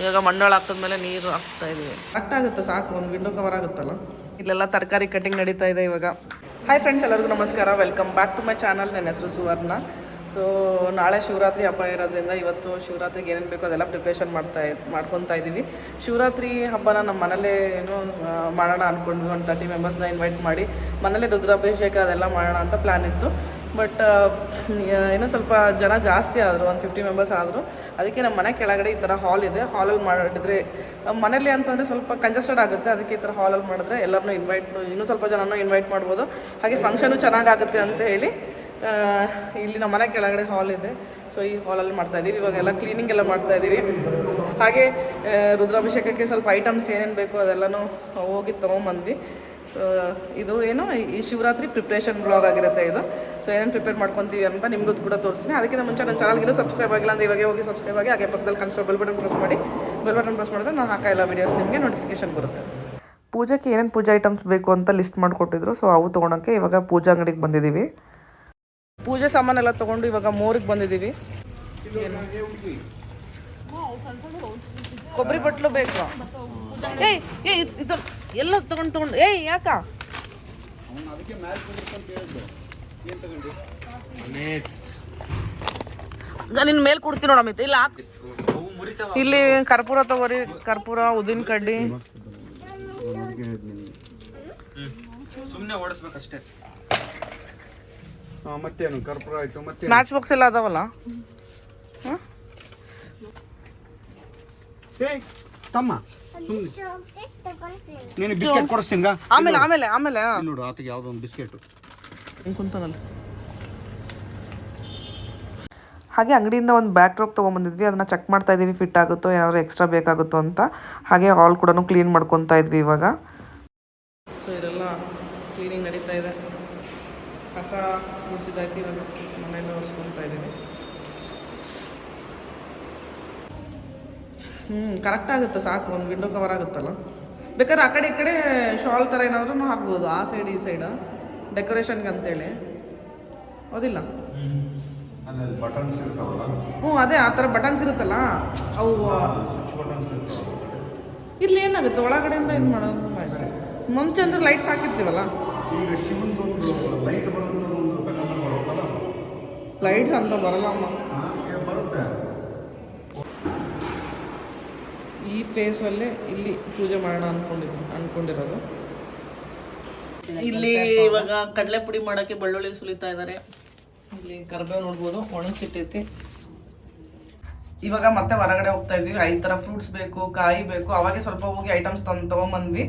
ಇವಾಗ ಮಂಡಾಳ ಹಾಕಿದ್ಮೇಲೆ ನೀರು ಹಾಕ್ತಾ ಇದೀವಿ. ಕಟ್ಟಾಗುತ್ತೆ ಸಾಕು ಒಂದು ವಿಂಡೋ ಕವರ್ ಆಗುತ್ತಲ್ಲ? ಇಲ್ಲೆಲ್ಲ ತರಕಾರಿ ಕಟಿಂಗ್ ನಡೀತಾ ಇದೆ ಇವಾಗ. ಹಾಯ್ ಫ್ರೆಂಡ್ಸ್ ಎಲ್ಲರಿಗೂ ನಮಸ್ಕಾರ. Welcome back to my channel ನನ್ನ ಹೆಸರು ಸುವರ್ಣ. ಸೊ ನಾಳೆ ಶಿವರಾತ್ರಿ ಹಬ್ಬ ಇರೋದ್ರಿಂದ ಇವತ್ತು ಶಿವರಾತ್ರಿಗೆ ಏನೇನು ಬೇಕೋ ಅದೆಲ್ಲ ಪ್ರಿಪ್ರೇಷನ್ ಮಾಡ್ತಾ ಮಾಡ್ಕೊತಾ ಇದ್ದೀವಿ ಶಿವರಾತ್ರಿ ಹಬ್ಬನ ನಮ್ಮ ಮನೇಲೇ ಏನೋ ಮಾಡೋಣ ಅಂದ್ಕೊಂಡ್ವಿ ಒಂದು ತರ್ಟಿ ಮೆಂಬರ್ಸ್ನ ಇನ್ವೈಟ್ ಮಾಡಿ ಮನೇಲೇ ರುದ್ರಾಭಿಷೇಕ ಅದೆಲ್ಲ ಮಾಡೋಣ ಅಂತ ಪ್ಲ್ಯಾನ್ ಇತ್ತು. ಬಟ್ ಏನೋ ಸ್ವಲ್ಪ ಜನ ಜಾಸ್ತಿ ಆದರು, ಒಂದು ಫಿಫ್ಟಿ ಮೆಂಬರ್ಸ್ ಆದರು. ಅದಕ್ಕೆ ನಮ್ಮ ಮನೆ ಕೆಳಗಡೆ ಈ ಥರ ಹಾಲ್ ಇದೆ. ಹಾಲಲ್ಲಿ ಮಾಡಿದ್ರೆ ಮನೇಲಿ ಅಂತಂದರೆ ಸ್ವಲ್ಪ ಕಂಜಸ್ಟೆಡ್ ಆಗುತ್ತೆ. ಅದಕ್ಕೆ ಈ ಥರ ಹಾಲಲ್ಲಿ ಮಾಡಿದ್ರೆ ಎಲ್ಲರನ್ನೂ ಇನ್ವೈಟ್ ಇನ್ನೂ ಸ್ವಲ್ಪ ಜನನೂ ಇನ್ವೈಟ್ ಮಾಡ್ಬೋದು. ಹಾಗೆ ಫಂಕ್ಷನು ಚೆನ್ನಾಗಾಗುತ್ತೆ ಅಂತ ಹೇಳಿ ಇಲ್ಲಿ ನಮ್ಮ ಮನೆ ಕೆಳಗಡೆ ಹಾಲ್ ಇದೆ. ಸೊ ಈ ಹಾಲಲ್ಲಿ ಮಾಡ್ತಾ ಇದ್ದೀವಿ ಇವಾಗೆಲ್ಲ ಕ್ಲೀನಿಂಗ್ ಎಲ್ಲ ಮಾಡ್ತಾ ಇದ್ದೀವಿ ಹಾಗೆ ರುದ್ರಾಭಿಷೇಕಕ್ಕೆ ಸ್ವಲ್ಪ ಐಟಮ್ಸ್ ಏನೇನು ಬೇಕೋ ಅದೆಲ್ಲನೂ ಹೋಗಿ ತೊಗೊಂಬಂದ್ವಿ. ಸೊ ಇದು ಏನು ಈ ಶಿವರಾತ್ರಿ ಪ್ರಿಪ್ರೇಷನ್ ಬ್ಲಾಗ್ ಆಗಿರುತ್ತೆ ಇದು. ಸೊ ಏನೇನು ಪ್ರಿಪೇರ್ ಮಾಡ್ಕೊತೀವಿ ಅಂತ ನಿಮಗೂ ಕೂಡ ತೋರಿಸ್ತೀನಿ. ಅದಕ್ಕಿಂತ ಮುಂಚೆ ನನ್ನ ಚಾನಲ್ಗಿನ್ನೂ ಸಬ್ಸ್ಕ್ರೈಬ್ ಆಗಿಲ್ಲ ಅಂದರೆ ಇವಾಗ ಹೋಗಿ ಸಬ್ಸ್ಕ್ರೈಬ್ ಆಗಿ ಹಾಗೆ ಪಕ್ಕದಲ್ಲಿ ಕಾಣಿಸೋ ಬೆಲ್ ಬಟನ್ ಪ್ರೆಸ್ ಮಾಡಿ. ಬೆಲ್ ಬಟನ್ ಪ್ರೆಸ್ ಮಾಡಿದ್ರೆ ನಾನು ಹಾಕೋ ಎಲ್ಲ ವೀಡಿಯೋಸ್ ನಿಮಗೆ ನೋಟಿಫಿಕೇಶನ್ ಬರುತ್ತೆ. ಪೂಜೆಗೆ ಏನೇನು ಪೂಜಾ ಐಟಮ್ಸ್ ಬೇಕು ಅಂತ ಲಿಸ್ಟ್ ಮಾಡಿಕೊಟ್ಟಿದ್ರು. ಸೊ ಅವು ತೊಗೊಳಕ್ಕೆ ಇವಾಗ ಪೂಜಾ ಅಂಗಡಿಗೆ ಬಂದಿದ್ದೀವಿ ಪೂಜೆ ಸಾಮಾನೆಲ್ಲ ತೊಗೊಂಡು ಇವಾಗ ಮೋರಿಗೆ ಬಂದಿದ್ದೀವಿ ಕೊಬ್ಬರಿ ಬಟ್ಲು ಬೇಕು. ಏಯ್ ಏ ಇದು ಎಲ್ಲ ತಗೊಂಡು ತಗೊಂಡು ಏಯ್ ಯಾಕ? ನಿನ್ನ ಮೇಲೆ ಕೊಡ್ತೀನಿ ನೋಡಮ್ಮ. ಇಲ್ಲ. ಇಲ್ಲಿ ಕರ್ಪೂರ ತಗೋರಿ ಕರ್ಪೂರ ಉದಿನ ಕಡ್ಡಿ. ಸುಮ್ಮನೆ ಓಡಿಸ್ಬೇಕಷ್ಟೇ. ಮತ್ತೇನು? ಕರ್ಪೂರ ಆಯ್ತು ಮತ್ತೆ ಮ್ಯಾಚ್ ಬಾಕ್ಸ್ ಎಲ್ಲ ಅದಾವಲ್ಲ? ಏಯ್ ತಮ್ಮ. ನೀನು ಬಿಸ್ಕೆಟ್ ಕೊಡಿಸ್ತೀನಿ ಆಮೇಲೆ ಆಮೇಲೆ ಆಮೇಲೆ. ನೋಡು ಆತಗೆ ಯಾವುದೋ ಒಂದು ಬಿಸ್ಕೆಟ್. ಹಿಂಗ್ ಕುಂತಾನಲ್ಲ ಹಾಗೆ ಅಂಗಡಿಯಿಂದ ಒಂದು ಬ್ಯಾಕ್ ಡ್ರಾಪ್ ತೊಗೊಂಬಂದಿದ್ವಿ ಅದನ್ನ ಚೆಕ್ ಮಾಡ್ತಾ ಇದೀವಿ ಫಿಟ್ ಆಗುತ್ತೋ ಏನಾದ್ರು ಎಕ್ಸ್ಟ್ರಾ ಬೇಕಾಗುತ್ತೋ ಅಂತ. ಹಾಗೆ ಹಾಲ್ ಕೂಡ ಕ್ಲೀನ್ ಮಾಡ್ಕೊತಾ ಇದ್ವಿ ಇವಾಗ. ಸೊ ಇದೆಲ್ಲ ಕ್ಲೀನಿಂಗ್ ನಡೀತಾ ಇದೆ. ಕಸ ಗುಡಿಸಿದಾಯ್ತು ಇವಾಗ ಮನೆಯಲ್ಲ ಒರೆಸ್ಕೊತಾ ಇದ್ದೀವಿ. ಹ್ಞೂ ಕರೆಕ್ಟ್ ಆಗುತ್ತೆ ಸಾಕು ಒಂದು ವಿಂಡೋ ಕವರ್ ಆಗುತ್ತಲ್ಲ. ಬೇಕಾದ್ರೆ ಆ ಕಡೆ ಈ ಕಡೆ ಶಾಲ್ ಥರ ಏನಾದ್ರೂ ಹಾಕ್ಬೋದು ಆ ಸೈಡ್ ಈ ಸೈಡ್ ಡೆಕೋರೇಷನ್ಗೆ ಅಂತೇಳಿ. ಹೌದಿಲ್ಲ? ಹ್ಞೂ ಅದೇ ಆ ಥರ ಬಟನ್ಸ್ ಇರುತ್ತಲ್ಲ? ಅವು ಇಲ್ಲಿ ಏನಾಗುತ್ತೆ? ಒಳಗಡೆಯಿಂದ ಇದು ಮಾಡೋದು ಮುಂಚೆ ಅಂದ್ರೆ ಲೈಟ್ಸ್ ಹಾಕಿರ್ತೀವಲ್ಲ? ಲೈಟ್ಸ್ ಅಂತ ಬರಲ್ಲ ಅಮ್ಮ ಬರುತ್ತೆ ಈ ಪ್ಲೇಸಲ್ಲೇ ಇಲ್ಲಿ ಪೂಜೆ ಮಾಡೋಣ ಅನ್ಕೊಂಡಿದ್ದು ಅನ್ಕೊಂಡಿರೋದು. ಇಲ್ಲಿ ಇವಾಗ ಕಡಲೆ ಪುಡಿ ಮಾಡೋಕ್ಕೆ ಬೆಳ್ಳುಳ್ಳಿ ಸುಲಿತಾ ಇದ್ದಾರೆ ಇಲ್ಲಿ ಕರ್ಬೇವು ನೋಡ್ಬೋದು ಒಣಗಿಸಿಟ್ಟೈತಿ. ಇವಾಗ ಮತ್ತೆ ಹೊರಗಡೆ ಹೋಗ್ತಾ ಇದ್ವಿ. ಐದು ಥರ ಫ್ರೂಟ್ಸ್ ಬೇಕು ಕಾಯಿ ಬೇಕು. ಅವಾಗೆ ಸ್ವಲ್ಪ ಹೋಗಿ ಐಟಮ್ಸ್ ತಂದು ತೊಗೊಂಬಂದ್ವಿ.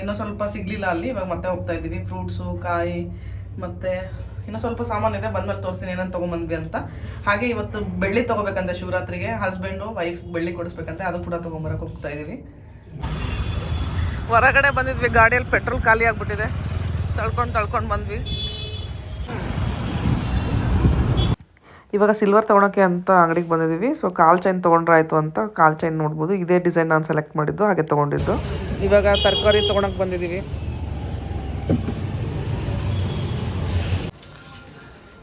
ಇನ್ನೂ ಸ್ವಲ್ಪ ಸಿಗ್ಲಿಲ್ಲ ಅಲ್ಲಿ. ಇವಾಗ ಮತ್ತೆ ಹೋಗ್ತಾ ಇದ್ದೀವಿ ಫ್ರೂಟ್ಸು ಕಾಯಿ ಮತ್ತೆ ಇನ್ನೂ ಸ್ವಲ್ಪ ಸಾಮಾನು ಇದೆ, ಬಂದ್ಮೇಲೆ ತೋರಿಸ್ತೀನಿ ಏನಂತ ತೊಗೊಂಬಂದ್ವಿ ಅಂತ. ಹಾಗೆ ಇವತ್ತು ಬೆಳ್ಳಿ ತೊಗೋಬೇಕಂತೆ ಶಿವರಾತ್ರಿಗೆ. ಹಸ್ಬೆಂಡು ವೈಫ್ ಬೆಳ್ಳಿ ಕೊಡಿಸ್ಬೇಕಂತೆ ಅದು ಕೂಡ ತೊಗೊಂಬರಕ್ಕೆ ಹೋಗ್ತಾ ಇದ್ದೀವಿ ಹೊರಗಡೆ ಬಂದಿದ್ವಿ, ಗಾಡಿಯಲ್ಲಿ ಪೆಟ್ರೋಲ್ ಖಾಲಿ ಆಗ್ಬಿಟ್ಟಿದೆ. ತಳ್ಕೊಂಡು ತಳ್ಕೊಂಡು ಬಂದ್ವಿ. ಇವಾಗ ಸಿಲ್ವರ್ ತೊಗೊಳಕ್ಕೆ ಅಂತ ಅಂಗಡಿಗೆ ಬಂದಿದ್ದೀವಿ. ಸೊ ಕಾಲ್ ಚೈನ್ ತೊಗೊಂಡ್ರೆ ಆಯಿತು ಅಂತ ಕಾಲ್ ಚೈನ್ ನೋಡ್ಬೋದು. ಇದೇ ಡಿಸೈನ್ ನಾನು ಸೆಲೆಕ್ಟ್ ಮಾಡಿದ್ದು, ಹಾಗೆ ತೊಗೊಂಡಿದ್ದು. ಇವಾಗ ತರಕಾರಿ ತೊಗೊಳಕ್ಕೆ ಬಂದಿದ್ದೀವಿ.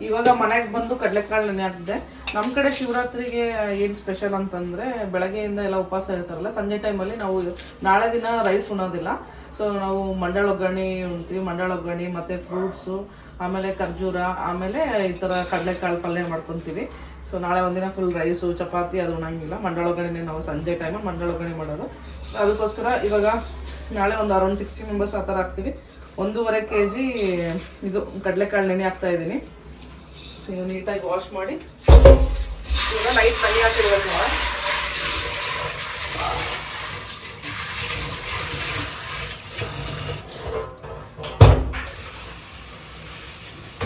ಇವಾಗ ಮನೆಗೆ ಬಂದು ಕಡಲೆಕಾಳು ನೆನೆ ಹಾಕಿದೆ. ನಮ್ಮ ಕಡೆ ಶಿವರಾತ್ರಿಗೆ ಏನು ಸ್ಪೆಷಲ್ ಅಂತಂದರೆ ಬೆಳಗ್ಗೆಯಿಂದ ಎಲ್ಲ ಉಪವಾಸ ಇರ್ತಾರಲ್ಲ, ಸಂಜೆ ಟೈಮಲ್ಲಿ ನಾವು ನಾಳೆ ದಿನ ರೈಸ್ ಉಣೋದಿಲ್ಲ. ಸೊ ನಾವು ಮಂಡಳ ಒಗ್ಗರಣೆ ಉಣ್ತೀವಿ, ಮಂಡಳ ಒಗ್ಗರಣೆ, ಮತ್ತು ಫ್ರೂಟ್ಸು ಆಮೇಲೆ ಖರ್ಜೂರ, ಆಮೇಲೆ ಈ ಥರ ಕಡಲೆಕಾಳು ಪಲ್ಯ ಮಾಡ್ಕೊತೀವಿ. ಸೊ ನಾಳೆ ಒಂದಿನ ಫುಲ್ ರೈಸು ಚಪಾತಿ ಅದು ಉಣಂಗಿಲ್ಲ. ಮಂಡಳ ಒಗ್ಗರಣೆ ನಾವು ಸಂಜೆ ಟೈಮಲ್ಲಿ ಮಂಡಳ ಒಗ್ಗರಣೆ ಮಾಡೋದು. ಅದಕ್ಕೋಸ್ಕರ ಇವಾಗ ನಾಳೆ ಒಂದು ಅರೌಂಡ್ ಸಿಕ್ಸ್ಟಿ ಮೆಂಬರ್ಸ್ ಆ ಥರ ಹಾಕ್ತೀವಿ. ಒಂದೂವರೆ ಕೆ ಜಿ ಇದು ಕಡಲೆಕಾಳು ನೆನೆ ಹಾಕ್ತಾ ಇದ್ದೀನಿ. ನೀವು ನೀಟಾಗಿ ವಾಶ್ ಮಾಡಿ. ಈಗ ನೈಟ್ ತಣ್ಣಿ ಹಾಕಿರ್ಬೇಕು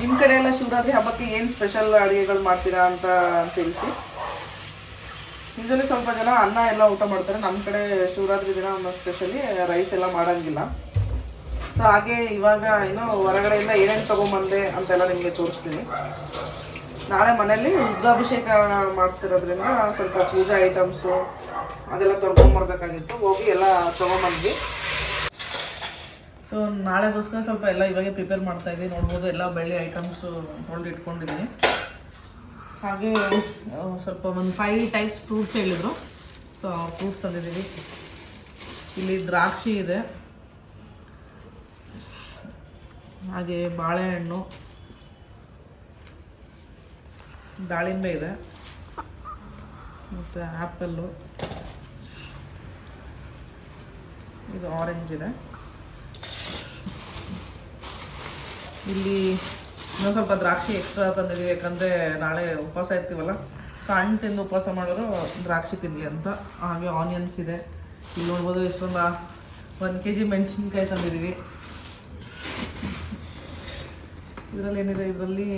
ನಿಮ್ಮ ಕಡೆ ಎಲ್ಲ ಶಿವರಾತ್ರಿ ಹಬ್ಬಕ್ಕೆ ಏನು ಸ್ಪೆಷಲ್ ಅಡುಗೆಗಳು ಮಾಡ್ತೀರಾ ಅಂತ ತಿಳಿಸಿ. ಇದರಲ್ಲಿ ಸ್ವಲ್ಪ ಜನ ಅನ್ನ ಎಲ್ಲ ಊಟ ಮಾಡ್ತಾರೆ. ನಮ್ಮ ಕಡೆ ಶಿವರಾತ್ರಿ ದಿನ ಸ್ಪೆಷಲಿ ರೈಸ್ ಎಲ್ಲ ಮಾಡೋಂಗಿಲ್ಲ. ಸೊ ಹಾಗೆ ಇವಾಗ ಏನೋ ಹೊರಗಡೆಯಿಂದ ಏನೇನು ತೊಗೊಂಬಂದೆ ಅಂತೆಲ್ಲ ನಿಮಗೆ ತೋರಿಸ್ತೀನಿ. ನಾಳೆ ಮನೇಲಿ ರುದ್ರಾಭಿಷೇಕ ಮಾಡ್ತಿರೋದ್ರಿಂದ ಸ್ವಲ್ಪ ಪೂಜಾ ಐಟಮ್ಸು ಅದೆಲ್ಲ ತೊಗೊಂಬರ್ಬೇಕಾಗಿತ್ತು ಹೋಗಿ ಎಲ್ಲ ತೊಗೊಂಬಂದ್ವಿ. ಸೊ ನಾಳೆಗೋಸ್ಕರ ಸ್ವಲ್ಪ ಎಲ್ಲ ಇವಾಗೆ ಪ್ರಿಪೇರ್ ಮಾಡ್ತಾ ಇದ್ದೀವಿ ನೋಡ್ಬೋದು ಎಲ್ಲ ಬೆಳ್ಳಿ ಐಟಮ್ಸು ತೊಳೆದು ಇಟ್ಕೊಂಡಿದ್ದೀನಿ ಹಾಗೆ ಸ್ವಲ್ಪ ಒಂದು ಫೈವ್ ಟೈಪ್ಸ್ ಫ್ರೂಟ್ಸ್ ಹೇಳಿದರು. ಸೊ ಫ್ರೂಟ್ಸ್ ತಂದಿದ್ದೀವಿ. ಇಲ್ಲಿ ದ್ರಾಕ್ಷಿ ಇದೆ. ಹಾಗೆ ಬಾಳೆಹಣ್ಣು. ದಾಳಿಂಬೆ ಇದೆ. ಮತ್ತು ಆ್ಯಪಲ್ಲು ಇದು ಆರೆಂಜ್ ಇದೆ. ಇಲ್ಲಿ ಇನ್ನೊಂದು ಸ್ವಲ್ಪ ದ್ರಾಕ್ಷಿ ಎಕ್ಸ್ಟ್ರಾ ತಂದಿದ್ದೀವಿ ಯಾಕಂದರೆ ನಾಳೆ ಉಪವಾಸ ಇರ್ತೀವಲ್ಲ ಹಣ್ಣು ತಿಂದು ಉಪವಾಸ ಮಾಡೋರು ದ್ರಾಕ್ಷಿ ತಿನ್ನಲಿ ಅಂತ. ಹಾಗೆ ಆನಿಯನ್ಸ್ ಇದೆ. ಇಲ್ಲಿ ನೋಡ್ಬೋದು ಎಷ್ಟೊಂದು ಒಂದು ಕೆ ಜಿ ಮೆಣಸಿನ್ಕಾಯಿ ತಂದಿದ್ದೀವಿ ಇದರಲ್ಲಿ ಏನಿದೆ? ಇದರಲ್ಲಿ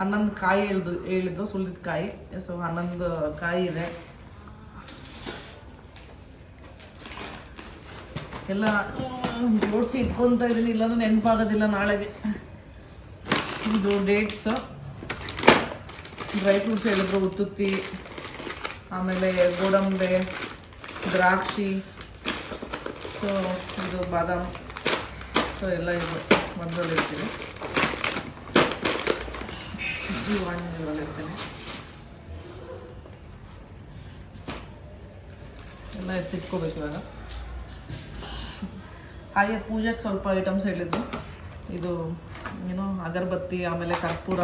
ಹನ್ನೊಂದು ಕಾಯಿ ಹೇಳಿದ್ದು ಹೇಳಿದ್ದು ಸುಲಿದ ಕಾಯಿ. ಸೊ ಹನ್ನೊಂದು ಕಾಯಿ ಇದೆ. ಎಲ್ಲ ಜೋಡಿಸಿ ಇಟ್ಕೊತಾ ಇದ್ದೀನಿ ಇಲ್ಲಾಂದ್ರೆ ನೆನಪಾಗೋದಿಲ್ಲ ನಾಳೆಗೆ. ಇದು ಡೇಟ್ಸ್ ಡ್ರೈ ಫ್ರೂಟ್ಸ್ ಹೇಳಿದ್ರು, ಉತ್ತುತ್ತಿ, ಆಮೇಲೆ ಗೋಡಂಬೆ, ದ್ರಾಕ್ಷಿ ಸೊ ಇದು ಬಾದಾಮ್. ಸೊ ಎಲ್ಲ ಇದು ಒಂದರಲ್ಲಿ ಇರ್ತೀನಿ ಎಲ್ಲ ಎತ್ತಿಟ್ಕೋಬೇಕು ಇವಾಗ. ಹಾಗೆ ಪೂಜೆಗೆ ಸ್ವಲ್ಪ ಐಟಮ್ಸ್ ಹೇಳಿದ್ದು. ಇದು, ಏನು, ಅಗರಬತ್ತಿ, ಆಮೇಲೆ ಕರ್ಪೂರ,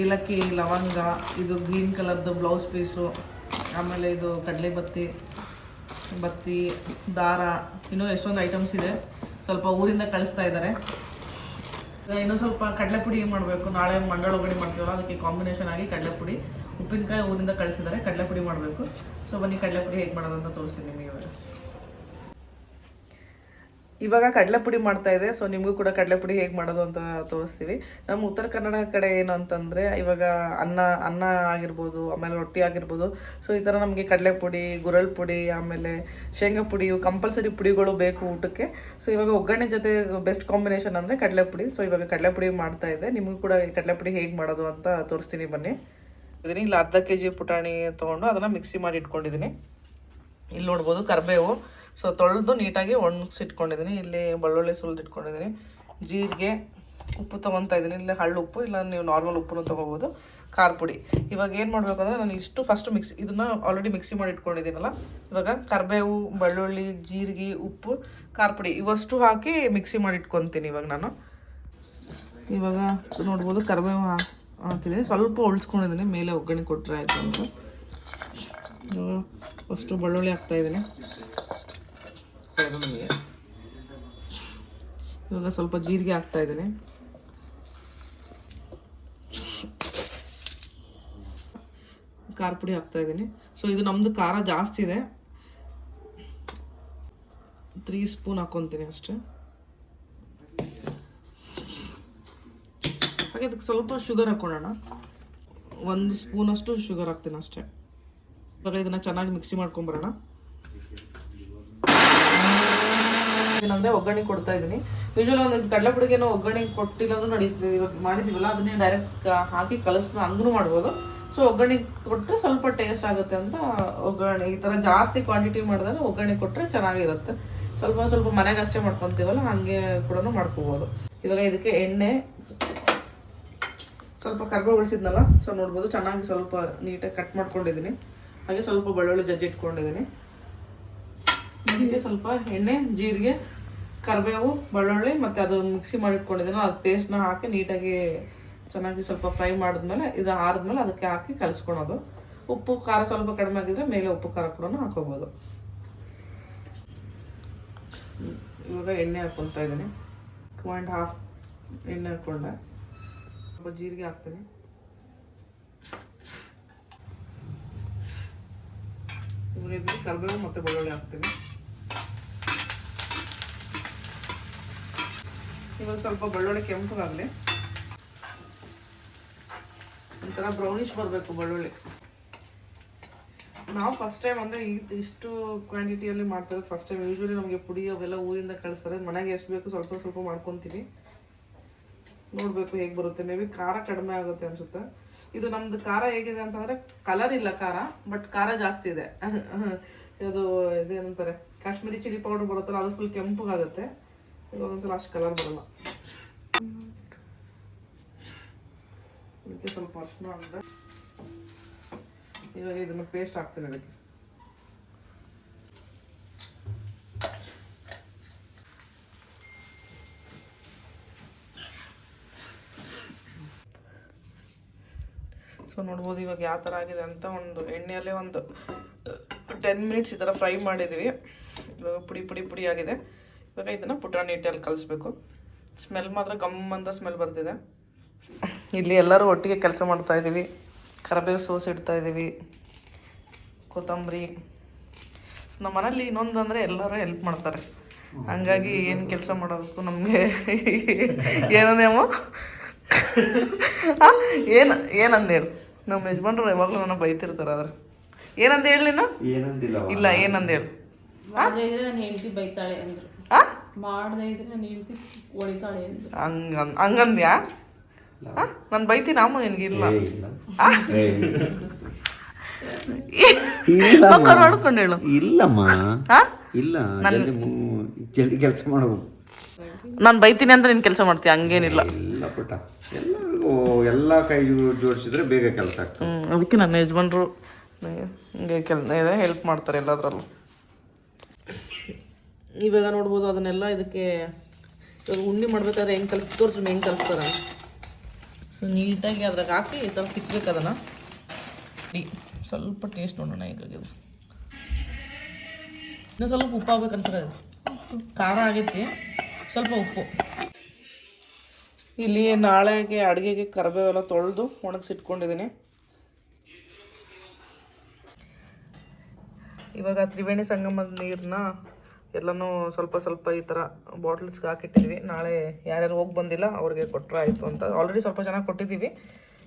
ಏಲಕ್ಕಿ, ಲವಂಗ, ಇದು ಗ್ರೀನ್ ಕಲರ್ದು ಬ್ಲೌಸ್ ಪೀಸು ಆಮೇಲೆ ಇದು ಕಡಲೆ ಬತ್ತಿ ಬತ್ತಿ ದಾರ, ಇನ್ನೂ ಎಷ್ಟೊಂದು ಐಟಮ್ಸ್ ಇದೆ. ಸ್ವಲ್ಪ ಊರಿಂದ ಕಳಿಸ್ತಾ ಇದ್ದಾರೆ. ಇನ್ನೂ ಸ್ವಲ್ಪ ಕಡಲೆಪುಡಿ ಮಾಡಬೇಕು? ನಾಳೆ ಮಂಡಳ ಒಗ್ಗರಣೆ ಮಾಡ್ತೀವಲ್ಲ, ಅದಕ್ಕೆ ಕಾಂಬಿನೇಷನ್ ಆಗಿ ಕಡಲೆಪುಡಿ. ಉಪ್ಪಿನಕಾಯಿ ಊರಿಂದ ಕಳಿಸಿದರೆ, ಕಡಲೆಪುಡಿ ಮಾಡಬೇಕು. ಸೊ ಬನ್ನಿ, ಕಡಲೆಪುಡಿ ಹೇಗೆ ಮಾಡೋದಂತ ತೋರಿಸ್ತೀನಿ ನಿಮಗೆ ಇವಾಗ. ಇವಾಗ ಕಡಲೆಪುಡಿ ಮಾಡ್ತಾ ಇದೆ ಸೊ ನಿಮಗೂ ಕೂಡ ಕಡಲೆಪುಡಿ ಹೇಗೆ ಮಾಡೋದು ಅಂತ ತೋರಿಸ್ತೀವಿ. ನಮ್ಮ ಉತ್ತರ ಕನ್ನಡ ಕಡೆ ಏನು ಅಂತಂದರೆ, ಇವಾಗ ಅನ್ನ ಅನ್ನ ಆಗಿರ್ಬೋದು, ಆಮೇಲೆ ರೊಟ್ಟಿ ಆಗಿರ್ಬೋದು ಸೊ ಈ ಥರ ನಮಗೆ ಕಡಲೆಪುಡಿ ಗುರಳ್ ಪುಡಿ, ಆಮೇಲೆ ಶೇಂಗಾ ಪುಡಿ, ಇವು ಕಂಪಲ್ಸರಿ ಪುಡಿಗಳು ಬೇಕು ಊಟಕ್ಕೆ. ಸೊ ಇವಾಗ ಒಗ್ಗರಣೆ ಜೊತೆ ಬೆಸ್ಟ್ ಕಾಂಬಿನೇಷನ್ ಅಂದರೆ ಕಡಲೆಪುಡಿ ಸೊ ಇವಾಗ ಕಡಲೆಪುಡಿ ಮಾಡ್ತಾ ಇದೆ. ನಿಮಗೂ ಕೂಡ ಈ ಕಡಲೆಪುಡಿ ಹೇಗೆ ಮಾಡೋದು ಅಂತ ತೋರಿಸ್ತೀನಿ ಬನ್ನಿ. ಇದೀನಿ, ಇಲ್ಲಿ ಅರ್ಧ ಕೆ ಜಿ ಪುಟಾಣಿ ತೊಗೊಂಡು ಅದನ್ನು ಮಿಕ್ಸಿ ಮಾಡಿ ಇಟ್ಕೊಂಡಿದ್ದೀನಿ ಇಲ್ಲಿ ನೋಡ್ಬೋದು ಕರಿಬೇವು. ಸೊ ತೊಳೆದು ನೀಟಾಗಿ ಒಣಗಿಸಿಟ್ಕೊಂಡಿದ್ದೀನಿ. ಇಲ್ಲಿ ಬೆಳ್ಳುಳ್ಳಿ ಸುಲಿದಿಟ್ಕೊಂಡಿದ್ದೀನಿ ಜೀರಿಗೆ ಉಪ್ಪು ತೊಗೊತಾ ಇದ್ದೀನಿ. ಇಲ್ಲ ಹಳ್ಳು ಉಪ್ಪು, ಇಲ್ಲ ನೀವು ನಾರ್ಮಲ್ ಉಪ್ಪನ್ನು ತೊಗೋಬೋದು. ಖಾರ ಪುಡಿ. ಇವಾಗ ಏನು ಮಾಡಬೇಕು ಅಂದರೆ ನಾನು ಇಷ್ಟು ಫಸ್ಟ್ ಮಿಕ್ಸಿ ಇದನ್ನು ಆಲ್ರೆಡಿ ಮಿಕ್ಸಿ ಮಾಡಿ ಇಟ್ಕೊಂಡಿದ್ದೀನಲ್ಲ. ಇವಾಗ ಕರಿಬೇವು, ಬೆಳ್ಳುಳ್ಳಿ, ಜೀರಿಗೆ, ಉಪ್ಪು, ಖಾರ ಪುಡಿ ಇವಷ್ಟು ಹಾಕಿ ಮಿಕ್ಸಿ ಮಾಡಿ ಇಟ್ಕೊತೀನಿ ಇವಾಗ ನಾನು. ಇವಾಗ ನೋಡ್ಬೋದು ಕರಿಬೇವು ಹಾಕಿದ್ದೀನಿ. ಸ್ವಲ್ಪ ಉಳಿಸ್ಕೊಂಡಿದ್ದೀನಿ. ಮೇಲೆ ಒಗ್ಗರಣೆ ಕೊಟ್ಟರೆ ಆಯಿತು ಅಂತ ಫಸ್ಟು ಬೆಳ್ಳುಳ್ಳಿ ಇವಾಗ ಸ್ವಲ್ಪ ಜೀರಿಗೆ ಹಾಕ್ತಾ ಇದ್ದೇನೆ. ಖಾರ ಪುಡಿ ಹಾಕ್ತಾ ಇದ್ದೀನಿ. ಸೊ ಇದು ನಮ್ಮದು ಖಾರ ಜಾಸ್ತಿ ಇದೆ. ತ್ರೀ ಸ್ಪೂನ್ ಹಾಕ್ಕೊತೀನಿ ಅಷ್ಟೇ. ಹಾಗೆ ಅದಕ್ಕೆ ಸ್ವಲ್ಪ ಶುಗರ್ ಹಾಕ್ಕೊಳ್ಳೋಣ ಒಂದು ಸ್ಪೂನಷ್ಟು ಶುಗರ್ ಹಾಕ್ತೀನಿ ಅಷ್ಟೇ. ಇವಾಗ ಇದನ್ನು ಚೆನ್ನಾಗಿ ಮಿಕ್ಸಿ ಮಾಡ್ಕೊಂಬರೋಣ ಏನಂದ್ರೆ ಒಗ್ಗರಣೆ ಕೊಡ್ತಾ ಇದ್ದೀನಿ. ಯೂಶಲಿ ಒಂದು ಕಡಲೆ ಪುಡಿಗೆನೋ ಒಗ್ಗರಣೆ ಕೊಟ್ಟಿಲ್ಲ ಅಂದ್ರೆ ನಡೀತದೆ. ಇವಾಗ ಮಾಡಿದ್ದೀವಲ್ಲ ಅದನ್ನೇ ಡೈರೆಕ್ಟ್ ಹಾಕಿ ಕಲಸ್ನ ಹಂಗೂ ಮಾಡ್ಬೋದು. ಸೊ ಒಗ್ಗರಣೆ ಕೊಟ್ಟರೆ ಸ್ವಲ್ಪ ಟೇಸ್ಟ್ ಆಗುತ್ತೆ ಅಂತ ಒಗ್ಗರಣೆ, ಈ ಥರ ಜಾಸ್ತಿ ಕ್ವಾಂಟಿಟಿ ಮಾಡಿದಾಗ ಒಗ್ಗರಣೆ ಕೊಟ್ಟರೆ ಚೆನ್ನಾಗಿರುತ್ತೆ. ಸ್ವಲ್ಪ ಸ್ವಲ್ಪ ಮನೆಗೆ ಅಷ್ಟೇ ಮಾಡ್ಕೊತೀವಲ್ಲ, ಹಾಗೆ ಕೂಡ ಮಾಡ್ಕೋಬೋದು. ಇವಾಗ ಇದಕ್ಕೆ ಎಣ್ಣೆ, ಸ್ವಲ್ಪ ಕರ್ಬೇವು ಉಳಿಸಿದ್ನಲ್ಲ ಸೊ ನೋಡ್ಬೋದು ಚೆನ್ನಾಗಿ ಸ್ವಲ್ಪ ನೀಟಾಗಿ ಕಟ್ ಮಾಡ್ಕೊಂಡಿದ್ದೀನಿ. ಹಾಗೆ ಸ್ವಲ್ಪ ಬೆಳ್ಳುಳ್ಳಿ ಜಜ್ಜಿ ಇಟ್ಕೊಂಡಿದ್ದೀನಿ. ಇದಕ್ಕೆ ಸ್ವಲ್ಪ ಎಣ್ಣೆ, ಜೀರಿಗೆ, ಕರಿಬೇವು, ಬೆಳ್ಳುಳ್ಳಿ ಮತ್ತು ಅದು ಮಿಕ್ಸಿ ಮಾಡಿ ಇಟ್ಕೊಂಡಿದ್ದೀನಿ ಅದು ಪೇಸ್ಟ್ನ ಹಾಕಿ ನೀಟಾಗಿ ಚೆನ್ನಾಗಿ ಸ್ವಲ್ಪ ಫ್ರೈ ಮಾಡಿದ್ಮೇಲೆ, ಇದು ಆರಿದ್ಮೇಲೆ ಅದಕ್ಕೆ ಹಾಕಿ ಕಲಿಸ್ಕೊಳೋದು. ಉಪ್ಪು, ಖಾರ ಸ್ವಲ್ಪ ಕಡಿಮೆ ಆಗಿದ್ರೆ ಮೇಲೆ ಉಪ್ಪು, ಖಾರ ಕೂಡ ಹಾಕೋಬೋದು. ಇವಾಗ ಎಣ್ಣೆ ಹಾಕ್ಕೊಳ್ತಾ ಇದ್ದೀನಿ. ಟೂ ಆ್ಯಂಡ್ ಹಾಫ್ ಎಣ್ಣೆ ಹಾಕ್ಕೊಂಡೆ ಸ್ವಲ್ಪ ಜೀರಿಗೆ ಹಾಕ್ತೀನಿ. ಕರಿಬೇವು ಮತ್ತು ಬೆಳ್ಳುಳ್ಳಿ ಹಾಕ್ತೀನಿ. ಇವಾಗ ಸ್ವಲ್ಪ ಬೆಳ್ಳುಳ್ಳಿ ಕೆಂಪಗಾಗಲಿ ಒಂಥರ ಬ್ರೌನಿಶ್ ಬರಬೇಕು ಬೆಳ್ಳುಳ್ಳಿ. ನಾವು ಫಸ್ಟ್ ಟೈಮ್ ಅಂದರೆ ಈ ಇಷ್ಟು ಕ್ವಾಂಟಿಟಿಯಲ್ಲಿ ಮಾಡ್ತಾರೆ ಫಸ್ಟ್ ಟೈಮ್ ಯೂಶ್ವಲಿ ನಮಗೆ ಪುಡಿ ಅವೆಲ್ಲ ಊರಿಂದ ಕಳಿಸ್ತಾರೆ. ಮನೆಗೆ ಎಷ್ಟು ಬೇಕು ಸ್ವಲ್ಪ ಸ್ವಲ್ಪ ಮಾಡ್ಕೊತೀವಿ. ನೋಡಬೇಕು ಹೇಗೆ ಬರುತ್ತೆ. ಮೇ ಬಿ ಖಾರ ಕಡಿಮೆ ಆಗುತ್ತೆ ಅನಿಸುತ್ತೆ. ಇದು ನಮ್ದು ಖಾರ ಹೇಗಿದೆ ಅಂತಂದರೆ ಕಲರ್ ಇಲ್ಲ ಖಾರ ಬಟ್ ಖಾರ ಜಾಸ್ತಿ ಇದೆ. ಅದು ಇದೇನಂತಾರೆ ಕಾಶ್ಮೀರಿ ಚಿಲ್ಲಿ ಪೌಡರ್ ಬರುತ್ತಲ್ಲ, ಅದು ಫುಲ್ ಕೆಂಪಗಾಗುತ್ತೆ. ಒಂದೊಂದ್ಸಲ ಅಷ್ಟು ಕಲರ್ ಬರಲ್ಲ. ಇದಕ್ಕೆ ಸ್ವಲ್ಪ ಅರ್ಶಿನ ಅಂದರೆ ಇವಾಗ ಇದನ್ನು ಪೇಸ್ಟ್ ಹಾಕ್ತೀನಿ ಅದಕ್ಕೆ. ಸೊ ನೋಡ್ಬೋದು ಇವಾಗ ಯಾವ ಥರ ಆಗಿದೆ ಅಂತ ಒಂದು ಎಣ್ಣೆಯಲ್ಲೇ ಒಂದು ಟೆನ್ ಮಿನಿಟ್ಸ್ ಈ ಥರ ಫ್ರೈ ಮಾಡಿದ್ವಿ. ಇವಾಗ ಪುಡಿ ಪುಡಿ ಪುಡಿ ಆಗಿದೆ. ಇವಾಗ ಇದನ್ನು ಪುಟಾಣಿ ಹಿಟ್ಟಲ್ಲಿ ಕಲಿಸ್ಬೇಕು. ಸ್ಮೆಲ್ ಮಾತ್ರ ಗಮ್ ಅಂತ ಸ್ಮೆಲ್ ಬರ್ತಿದೆ. ಇಲ್ಲಿ ಎಲ್ಲರೂ ಒಟ್ಟಿಗೆ ಕೆಲಸ ಮಾಡ್ತಾ ಇದ್ದೀವಿ ಕರಿಬೇವು ಸೋಸ್ ಇಡ್ತಾ ಇದ್ದೀವಿ ಕೊತ್ತಂಬರಿ. ಸೊ ನಮ್ಮ ಮನೇಲಿ ಇನ್ನೊಂದು ಅಂದರೆ ಎಲ್ಲರೂ ಹೆಲ್ಪ್ ಮಾಡ್ತಾರೆ. ಹಂಗಾಗಿ ಏನು ಕೆಲಸ ಮಾಡೋದಕ್ಕೂ ನಮಗೆ ಏನಂದೇಮೋ ಏನು ಏನಂದ ಹೇಳು? ನಮ್ಮ ಯಜಮಾನ್ರು ಯಾವಾಗಲೂ ನನ್ನ ಬೈತಿರ್ತಾರೆ ಆದ್ರೆ. ಏನಂದ ಹೇಳಿ ಇಲ್ಲ ಏನಂದ ಹೇಳು. ಬೈತಾಳೆ ಅಂದ್ರು. ಆ? ಮಾಡದೇ ಇದ್ರೆ ನನ್ನ ಹೆಂಡತಿ ಹೊಡಿತಾಳೆ ಹಂಗ ಹಂಗಂದ್ಯಾ? ನಾನು ಬೈತೀನಿ ಅಮ್ಮ ನಿನಗಿಲ್ಲ ನೋಡ್ಕೊಂಡು ಹೇಳು. ಇಲ್ಲಮ್ಮ. ಆ? ಇಲ್ಲ ಜಲ್ದಿ ಕೆಲಸ ಮಾಡೋ. ನಾನು ಬೈತೀನಿ ಅಂದ್ರೆ ನೀನು ಕೆಲಸ ಮಾಡ್ತೀಯ? ಹಂಗೇನಿಲ್ಲ. ಇಲ್ಲ ಪುಟ್ಟ. ಎಲ್ಲರಿಗೂ ಎಲ್ಲ ಕೈ ಜೋಡಿಸಿದ್ರೆ ಬೇಗ ಕೆಲಸ ಆಗ್ತದೆ. ಅದಕ್ಕೆ ನನ್ನ ಯಜಮಾನ್ರು ನಂಗೆ ಹಿಂಗೆ ಕೆಲ್ ಹೆಲ್ಪ್ ಮಾಡ್ತಾರೆ ಎಲ್ಲದರಲ್ಲೂ. ಇವಾಗ ನೋಡ್ಬೋದು ಅದನ್ನೆಲ್ಲ ಇದಕ್ಕೆ ಇವಾಗ ಮಾಡ್ಬೇಕಾದ್ರೆ ಹೆಂಗೆ ಕಲಿಸಿ ತೋರಿಸ್ರಿ ಹೆಂಗೆ ಕಲಿಸ್ತಾರೆ? ಸೊ ನೀಟಾಗಿ ಅದ್ರಾಗ ಹಾಕಿ ಈ ಥರ ತಿಕ್ಬೇಕು ಅದನ್ನು. ಸ್ವಲ್ಪ ಟೇಸ್ಟ್ ನೋಡೋಣ ಹೇಗಾಗಿದೆ ಇನ್ನೂ ಸ್ವಲ್ಪ ಉಪ್ಪು ಆಗ್ಬೇಕಂತಾರೆ. ಖಾರ ಆಗೈತಿ. ಸ್ವಲ್ಪ ಉಪ್ಪು. ಇಲ್ಲಿ ನಾಳೆಗೆ ಅಡುಗೆಗೆ ಕರಿಬೇವೆಲ್ಲ ತೊಳೆದು ಒಣಗಿಸಿಟ್ಕೊಂಡಿದ್ದೀನಿ ಇವಾಗ ತ್ರಿವೇಣಿ ಸಂಗಮದ ನೀರನ್ನ ಎಲ್ಲನೂ ಸ್ವಲ್ಪ ಸ್ವಲ್ಪ ಈ ಥರ ಬಾಟ್ಲ್ಸ್ಗೆ ಹಾಕಿಟ್ಟಿದ್ವಿ. ನಾಳೆ ಯಾರ್ಯಾರು ಹೋಗಿ ಬಂದಿಲ್ಲ ಅವ್ರಿಗೆ ಕೊಟ್ಟರೆ ಆಯಿತು ಅಂತ. ಆಲ್ರೆಡಿ ಸ್ವಲ್ಪ ಜನ ಕೊಟ್ಟಿದ್ದೀವಿ.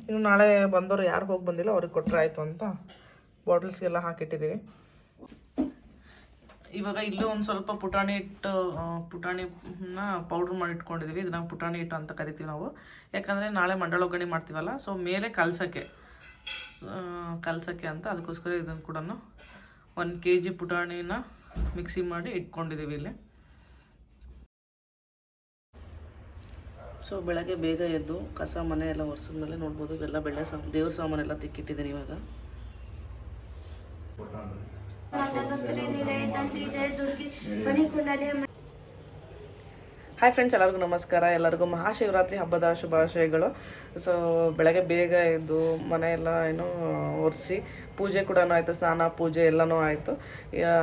ಇನ್ನು ನಾಳೆ ಬಂದವರು ಯಾರು ಹೋಗಿ ಬಂದಿಲ್ಲ ಅವ್ರಿಗೆ ಕೊಟ್ಟರೆ ಆಯಿತು ಅಂತ ಬಾಟಲ್ಸ್ಗೆಲ್ಲ ಹಾಕಿಟ್ಟಿದ್ದೀವಿ. ಇವಾಗ ಇಲ್ಲೂ ಒಂದು ಸ್ವಲ್ಪ ಪುಟಾಣಿ ಹಿಟ್ಟು ಪುಟಾಣಿ ಪುಟಾಣಿನ ಪೌಡ್ರ್ ಮಾಡಿ ಇಟ್ಕೊಂಡಿದ್ದೀವಿ. ಇದನ್ನ ಪುಟಾಣಿ ಹಿಟ್ಟು ಅಂತ ಕರಿತೀವಿ ನಾವು. ಯಾಕಂದರೆ ನಾಳೆ ಮಂಡಳ ಒಗ್ಗರಣೆ ಮಾಡ್ತೀವಲ್ಲ ಸೊ ಮೇಲೆ ಕಲ್ಸಕ್ಕೆ ಕಲ್ಸಕ್ಕೆ ಅಂತ ಅದಕ್ಕೋಸ್ಕರ ಇದನ್ನು ಕೂಡ ಒಂದು ಕೆ ಜಿ ಪುಟಾಣಿನ ಮಿಕ್ಸಿ ಮಾಡಿ ಇಟ್ಕೊಂಡಿದ್ದೀವಿ ಇಲ್ಲಿ. ಸೊ ಬೆಳಗ್ಗೆ ಬೇಗ ಎದ್ದು ಕಸ ಮನೆ ಎಲ್ಲ ಒರೆಸಿದ್ಮೇಲೆ ನೋಡ್ಬೋದು ಇವೆಲ್ಲ ಬೆಳೆ ಸಾಮ, ದೇವ್ರ ಸಾಮಾನೆಲ್ಲ ತಿಕ್ಕಿಟ್ಟಿದ್ದೀನಿ ಇವಾಗ. ಹಾಯ್ ಫ್ರೆಂಡ್ಸ್ ಎಲ್ಲರಿಗೂ ನಮಸ್ಕಾರ. ಎಲ್ಲರಿಗೂ ಮಹಾಶಿವರಾತ್ರಿ ಹಬ್ಬದ ಶುಭಾಶಯಗಳು. ಸೊ ಬೆಳಗ್ಗೆ ಬೇಗ ಎದ್ದು ಮನೆಯೆಲ್ಲ ಏನು ಒರೆಸಿ ಪೂಜೆ ಕೂಡ ಆಯಿತು, ಸ್ನಾನ, ಪೂಜೆ ಎಲ್ಲನೂ ಆಯಿತು.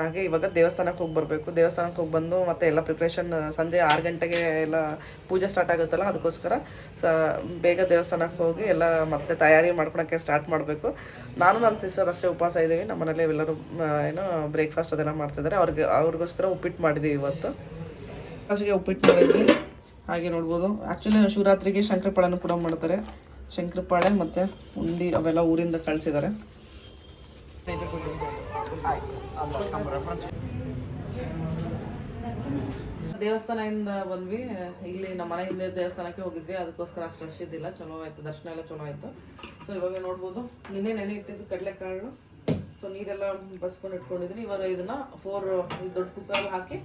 ಹಾಗೆ ಇವಾಗ ದೇವಸ್ಥಾನಕ್ಕೆ ಹೋಗಿ ಬರಬೇಕು. ದೇವಸ್ಥಾನಕ್ಕೆ ಹೋಗಿ ಬಂದು ಮತ್ತೆ ಎಲ್ಲ ಪ್ರಿಪ್ರೇಷನ್ ಸಂಜೆ ಆರು ಗಂಟೆಗೆ ಎಲ್ಲ ಪೂಜೆ ಸ್ಟಾರ್ಟ್ ಆಗುತ್ತಲ್ಲ, ಅದಕ್ಕೋಸ್ಕರ ಸ, ಬೇಗ ದೇವಸ್ಥಾನಕ್ಕೆ ಹೋಗಿ ಎಲ್ಲ ಮತ್ತೆ ತಯಾರಿ ಮಾಡ್ಕೊಳಕ್ಕೆ ಸ್ಟಾರ್ಟ್ ಮಾಡಬೇಕು. ನಾನು ನನ್ನ ಸಿಸ್ಟರ್ ಅಷ್ಟೇ ಉಪವಾಸ ಇದ್ದೀವಿ. ನಮ್ಮ ಎಲ್ಲರೂ ಏನು ಬ್ರೇಕ್ಫಾಸ್ಟ್ ಅದೆಲ್ಲ ಮಾಡ್ತಿದ್ದಾರೆ. ಅವ್ರಿಗೆ, ಅವ್ರಿಗೋಸ್ಕರ ಉಪ್ಪಿಟ್ಟು ಮಾಡಿದ್ದೀವಿ ಇವತ್ತು. ಫಸ್ಟ್ಗೆ ಉಪ್ಪಿಟ್ಟು ಮಾಡಿದ್ವಿ ಹಾಗೆ ನೋಡ್ಬೋದು. ಆ್ಯಕ್ಚುಲಿ ಶಿವರಾತ್ರಿಗೆ ಶಂಕರಪಾಳೆನೂ ಕೂಡ ಮಾಡ್ತಾರೆ. ಶಂಕರಪಾಳೆ ಮತ್ತು ಉಂಡಿ ಅವೆಲ್ಲ ಊರಿಂದ ಕಳಿಸಿದ್ದಾರೆ. ದೇವಸ್ಥಾನದಿಂದ ಬಂದ್ವಿ. ಇಲ್ಲಿ ನಮ್ಮ ಮನೆ ಹಿಂದೆ ದೇವಸ್ಥಾನಕ್ಕೆ ಹೋಗಿದ್ವಿ. ಅದಕ್ಕೋಸ್ಕರ ಅಷ್ಟು ರಶ್ ಇದ್ದಿಲ್ಲ. ಚಲೋ ಆಯ್ತು. ದರ್ಶನ ಎಲ್ಲ ಚಲೋ ಆಯ್ತು. ಸೊ ಇವಾಗ ನೋಡ್ಬೋದು. ನಿನ್ನೆ ನೆನೆ ಇಟ್ಟಿದ್ದು ಕಡಲೆಕಾಳು. ಸೊ ನೀರೆಲ್ಲ ಬಸ್ಕೊಂಡು ಇಟ್ಕೊಂಡಿದ್ದೀನಿ. ಇವಾಗ ಇದನ್ನ ಫೋರ್ ದೊಡ್ಡ ಕುಕ್ಕರ್ ಹಾಕಿ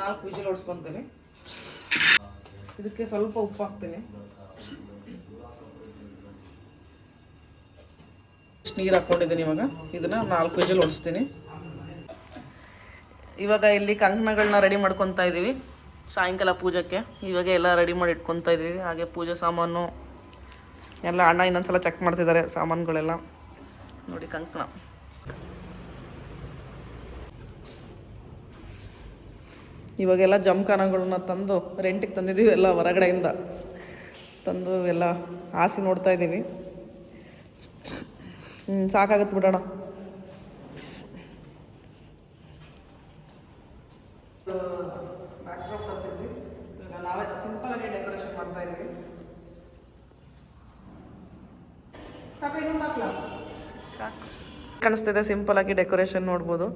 ನಾಲ್ಕು ವಿಜಿಲ್ ಹೊಡ್ಸ್ಕೊತೀನಿ ಇದಕ್ಕೆ ಸ್ವಲ್ಪ ಉಪ್ಪು ಹಾಕ್ತೀನಿ. ನೀರು ಹಾಕ್ಕೊಂಡಿದ್ದೀನಿ ಇವಾಗ. ಇದನ್ನ ನಾಲ್ಕು ವಿಜಲ್ ಹೊಡಿಸ್ತೀನಿ ಇವಾಗ ಇಲ್ಲಿ ಕಂಕಣಗಳನ್ನ ರೆಡಿ ಮಾಡ್ಕೊತಾ ಇದ್ದೀವಿ ಸಾಯಂಕಾಲ ಪೂಜೆಗೆ ಇವಾಗ ಎಲ್ಲ ರೆಡಿ ಮಾಡಿ ಇಟ್ಕೊತಾ ಇದ್ದೀವಿ ಹಾಗೆ ಪೂಜೆ ಸಾಮಾನು, ಎಲ್ಲ ಅಣ್ಣ ಇನ್ನೊಂದ್ಸಲ ಚೆಕ್ ಮಾಡ್ತಿದ್ದಾರೆ ಸಾಮಾನುಗಳೆಲ್ಲ. ನೋಡಿ ಕಂಕಣ. ಇವಾಗೆಲ್ಲ ಜಮಖಾನಗಳನ್ನ ತಂದು ರೆಂಟಿಗೆ ತಂದಿದ್ದೀವಿ ಎಲ್ಲ ಹೊರಗಡೆಯಿಂದ. ತಂದು ಎಲ್ಲ ಆಸೆ ನೋಡ್ತಾ ಇದ್ದೀವಿ ಹ್ಞೂ ಸಾಕಾಗತ್ತೆ ಬಿಡೋಣ. ನಾವೇ ಸಿಂಪಲ್ ಆಗಿ ಡೆಕೋರೇಷನ್ ಮಾಡ್ತಾ ಇದ್ದೀವಿ ಕಾಣಿಸ್ತಿದೆ ಸಿಂಪಲ್ ಆಗಿ ಡೆಕೋರೇಷನ್ ನೋಡ್ಬೋದು.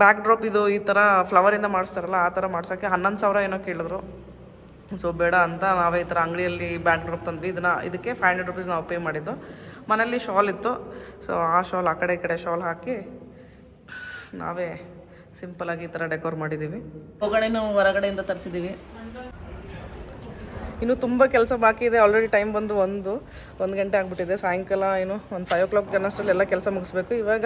ಬ್ಯಾಕ್ ಡ್ರಾಪ್ ಇದು ಈ ಥರ ಫ್ಲವರಿಂದ ಮಾಡಿಸ್ತಾರಲ್ಲ, ಆ ಥರ ಮಾಡ್ಸೋಕ್ಕೆ ಹನ್ನೊಂದು ಸಾವಿರ ಏನೋ ಕೇಳಿದ್ರು. ಸೊ ಬೇಡ ಅಂತ ನಾವೇ ಈ ಥರ ಅಂಗಡಿಯಲ್ಲಿ ಬ್ಯಾಕ್ ಡ್ರಾಪ್ ತಂದ್ವಿ. ಇದನ್ನ, ಇದಕ್ಕೆ ಫೈವ್ ಹಂಡ್ರೆಡ್ ರುಪೀಸ್ ನಾವು ಪೇ ಮಾಡಿದ್ದು. ಮನೇಲಿ ಶಾಲ್ ಇತ್ತು. ಸೊ ಆ ಶಾಲ್ ಆ ಕಡೆ ಈ ಕಡೆ ಶಾಲ್ ಹಾಕಿ ನಾವೇ ಸಿಂಪಲ್ ಆಗಿ ಈ ಥರ ಡೆಕೋರ್ ಮಾಡಿದ್ದೀವಿ. ನಾವು ಹೊರಗಡೆಯಿಂದ ತರಿಸಿದ್ದೀವಿ. ಇನ್ನು ತುಂಬ ಕೆಲಸ ಬಾಕಿ ಇದೆ. ಆಲ್ರೆಡಿ ಟೈಮ್ ಬಂದು ಒಂದು ಒಂದು ಗಂಟೆ ಆಗಿಬಿಟ್ಟಿದೆ. ಸಾಯಂಕಾಲ ಏನು, ಒಂದು ಫೈವ್ ಓ ಕ್ಲಾಕ್ ಅನ್ನಷ್ಟರಲ್ಲಿ ಎಲ್ಲ ಕೆಲಸ ಮುಗಿಸ್ಬೇಕು. ಇವಾಗ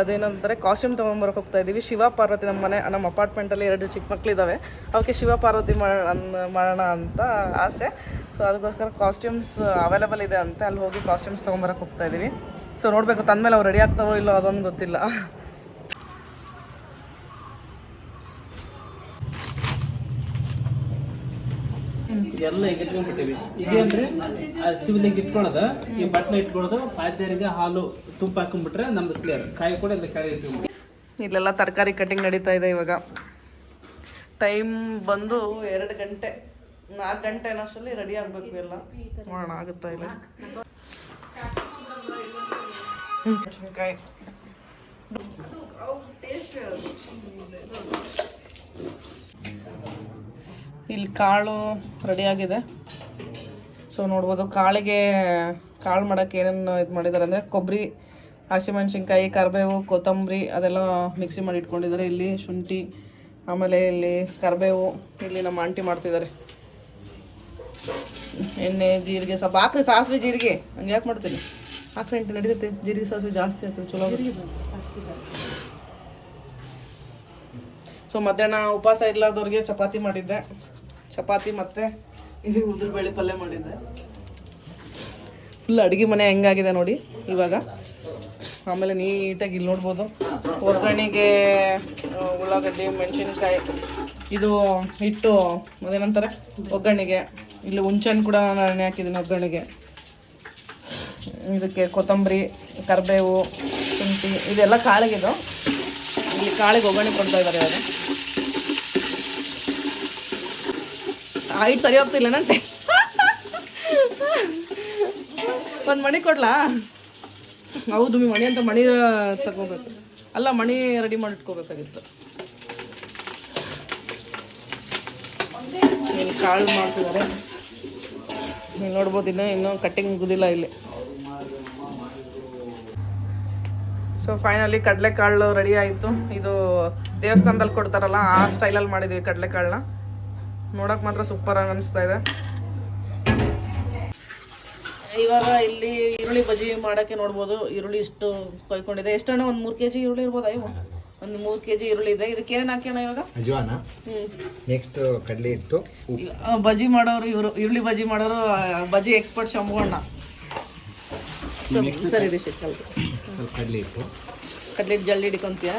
ಅದೇನಂತಾರೆ ಕಾಸ್ಟ್ಯೂಮ್ ತೊಗೊಂಬರಕ್ಕೆ ಹೋಗ್ತಾ ಇದ್ದೀವಿ ಶಿವ ಪಾರ್ವತಿ ನಮ್ಮ ಮನೆ, ನಮ್ಮ ಅಪಾರ್ಟ್ಮೆಂಟಲ್ಲಿ ಎರಡು ಚಿಕ್ಕ ಮಕ್ಕಳಿದ್ದಾವೆ ಅವಕ್ಕೆ ಶಿವ ಪಾರ್ವತಿ ಮಾಡ- ಮಾಡೋಣ ಅಂತ ಆಸೆ. ಸೊ ಅದಕ್ಕೋಸ್ಕರ ಕಾಸ್ಟ್ಯೂಮ್ಸ್ ಅವೈಲೇಬಲ್ ಇದೆ ಅಂತ ಅಲ್ಲಿ ಹೋಗಿ ಕಾಸ್ಟ್ಯೂಮ್ಸ್ ತೊಗೊಂಬರಕ್ಕೆ ಹೋಗ್ತಾ ಇದ್ದೀವಿ ಸೊ ನೋಡಬೇಕು ತಂದಮೇಲೆ ಅವ್ರು ರೆಡಿ ಆಗ್ತಾವೋ ಇಲ್ಲೋ ಅದೊಂದು ಗೊತ್ತಿಲ್ಲ. ಎಲ್ಲ ಈಗ ಇಟ್ಕೊಂಡ್ಬಿಟ್ಟಿವಿ. ಈಗ ಅಂದ್ರೆ ಶಿವಲಿಂಗ ಇಟ್ಕೊಳ್ಳೋದು ಈ ಬಟ್ಲ ಇಟ್ಕೊಳ್ಳೋದು ಪಾದ್ಯರಿಗೆ ಹಾಲು ತುಪ್ಪ ಹಾಕೊಂಡ್ಬಿಟ್ರೆ ನಮ್ದು ಕ್ಲಿಯರ್ ಕಾಯಿ ಕೂಡ ಇಲ್ಲಿ ಕಾಯಿ ಇಲ್ಲೆಲ್ಲ ತರಕಾರಿ ಕಟಿಂಗ್ ನಡೀತಾ ಇದೆ ಇವಾಗ. ಟೈಮ್ ಬಂದು ಎರಡು ಗಂಟೆ, ನಾಲ್ಕು ಗಂಟೆ ಅನ್ನೋಷ್ಟರಲ್ಲಿ ರೆಡಿ ಆಗಬೇಕು ಎಲ್ಲ. ನೋಡೋಣ, ಆಗುತ್ತಾ ಇಲ್ಲ? ಮೆಣಸಿನ್ಕಾಯಿ. ಇಲ್ಲಿ ಕಾಳು ರೆಡಿಯಾಗಿದೆ ಸೊ ನೋಡ್ಬೋದು ಕಾಳಿಗೆ ಕಾಳು ಮಾಡೋಕ್ಕೆ ಏನೇನು ಇದು ಮಾಡಿದ್ದಾರೆ ಅಂದರೆ ಕೊಬ್ಬರಿ ಹಸಿಮೆಣ್ಸಿನ್ಕಾಯಿ ಕರಿಬೇವು ಕೊತ್ತಂಬರಿ ಅದೆಲ್ಲ ಮಿಕ್ಸಿ ಮಾಡಿ ಇಟ್ಕೊಂಡಿದ್ದಾರೆ ಇಲ್ಲಿ ಶುಂಠಿ ಆಮೇಲೆ ಇಲ್ಲಿ ಕರಿಬೇವು ಇಲ್ಲಿ ನಮ್ಮ ಆಂಟಿ ಮಾಡ್ತಿದ್ದಾರೆ ಎಣ್ಣೆ ಜೀರಿಗೆ ಸ್ವಲ್ಪ ಹಾಕ್ರಿ ಸಾಸಿವೆ ಜೀರಿಗೆ. ಹಂಗೆ ಯಾಕೆ ಮಾಡ್ತೀನಿ? ಹಾಕ್ರಿ ಎಂಟು ನಡೀತೈತೆ. ಜೀರಿಗೆ ಸಾಸಿವೆ ಜಾಸ್ತಿ ಆಗ್ತದೆ ಚಲೋ ಸೊ ಮಧ್ಯಾಹ್ನ ಉಪವಾಸ ಇಲ್ಲದವ್ರಿಗೆ ಚಪಾತಿ ಮಾಡಿದ್ದೆ. ಚಪಾತಿ ಮತ್ತೆ ಇದು ಉದ್ರ ಬೇಳೆ ಪಲ್ಯ ಮಾಡಿದ್ದೆ. ಫುಲ್ ಅಡುಗೆ ಮನೆ ಹೆಂಗಾಗಿದೆ ನೋಡಿ ಇವಾಗ. ಆಮೇಲೆ ನೀಟಾಗಿ ಇಲ್ಲಿ ನೋಡ್ಬೋದು. ಒಗ್ಗರಣೆಗೆ ಉಳ್ಳಾಗಡ್ಡಿ ಮೆಣಸಿನ್ಕಾಯಿ ಇದು ಹಿಟ್ಟು ಅದೇನಂತಾರೆ? ಒಗ್ಗರಣೆಗೆ. ಇಲ್ಲಿ ಹುಂಚನ್ ಕೂಡ ನಾನು ಎಣ್ಣೆ ಹಾಕಿದ್ದೀನಿ ಒಗ್ಗರಣೆಗೆ. ಇದಕ್ಕೆ ಕೊತ್ತಂಬರಿ ಕರಿಬೇವು ಶುಂಠಿ ಇದೆಲ್ಲ ಇದು. ಇಲ್ಲಿ ಕಾಳಿಗೆ ಒಗ್ಗರಣೆ ಕೊಡ್ತಾ ಇದ್ದಾರೆ ಇವಾಗ. ಹೈಟ್ ಸರಿ ಹೋಗ್ತಿಲ್ಲ ನಂತೆ ಒಂದು ಮಣಿ ಕೊಡ್ಲಾ? ಹೌದು ಮಣಿ ಅಂತ ಮಣಿ ತಗೋಬೇಕು. ಅಲ್ಲ, ಮಣಿ ರೆಡಿ ಮಾಡಿ ಇಟ್ಕೋಬೇಕಾಗಿತ್ತು. ಇಲ್ಲಿ ಕಾಳು ಮಾಡ್ತಿದ್ದಾರೆ. ನೀವು ನೋಡ್ಬೋದು, ಇನ್ನೂ ಇನ್ನೂ ಕಟ್ಟಿಂಗ್ ಮುಗುದಿಲ್ಲ ಇಲ್ಲಿ. ಸೊ ಫೈನಲಿ ಕಡಲೆಕಾಳು ರೆಡಿ ಆಯಿತು. ಇದು ದೇವಸ್ಥಾನದಲ್ಲಿ ಕೊಡ್ತಾರಲ್ಲ, ಆ ಸ್ಟೈಲಲ್ಲಿ ಮಾಡಿದ್ವಿ ಕಡಲೆಕಾಳನ್ನ. ನೋಡಕ್ ಮಾತ್ರ ಸೂಪರ್ ಆಗಿ ಅನಿಸ್ತಾ ಇದೆ. ಇವಾಗ ಇಲ್ಲಿ ಈರುಳ್ಳಿ ಬಜ್ಜಿ ಮಾಡೋಕ್ಕೆ ನೋಡ್ಬೋದು. ಈರುಳ್ಳಿ ಇಷ್ಟು ಕೊಯ್ಕೊಂಡಿದೆ. ಎಷ್ಟಣ್ಣ ಒಂದು ಮೂರು ಕೆ ಜಿ ಈರುಳ್ಳಿ ಇರ್ಬೋದು ಇವು? ಒಂದು ಮೂರು ಕೆ ಜಿ ಈರುಳ್ಳಿ ಇದೆ ಇದಕ್ಕೆ ಏನೇನು ಹಾಕೋಣ ಇವಾಗ? ಅಜ್ವಾನ. ಹ್ಞೂ ನೆಕ್ಸ್ಟ್ ಕಡಲೆ ಹಿಟ್ಟು. ಬಜ್ಜಿ ಮಾಡೋರು ಇವರು ಈರುಳ್ಳಿ ಬಜ್ಜಿ ಮಾಡೋರು ಬಜಿ ಬಜ್ಜಿ ಎಕ್ಸ್ಪರ್ಟ್ ಶಂಭುವಣ್ಣ. ಅಣ್ಣ ಸರಿ ಕಡಲೆ ಇಟ್ಟು ಸ್ವಲ್ಪ ಕಡಲೆ ಜಲ್ದಿ ಹಿಡ್ಕೊಂತೀಯ?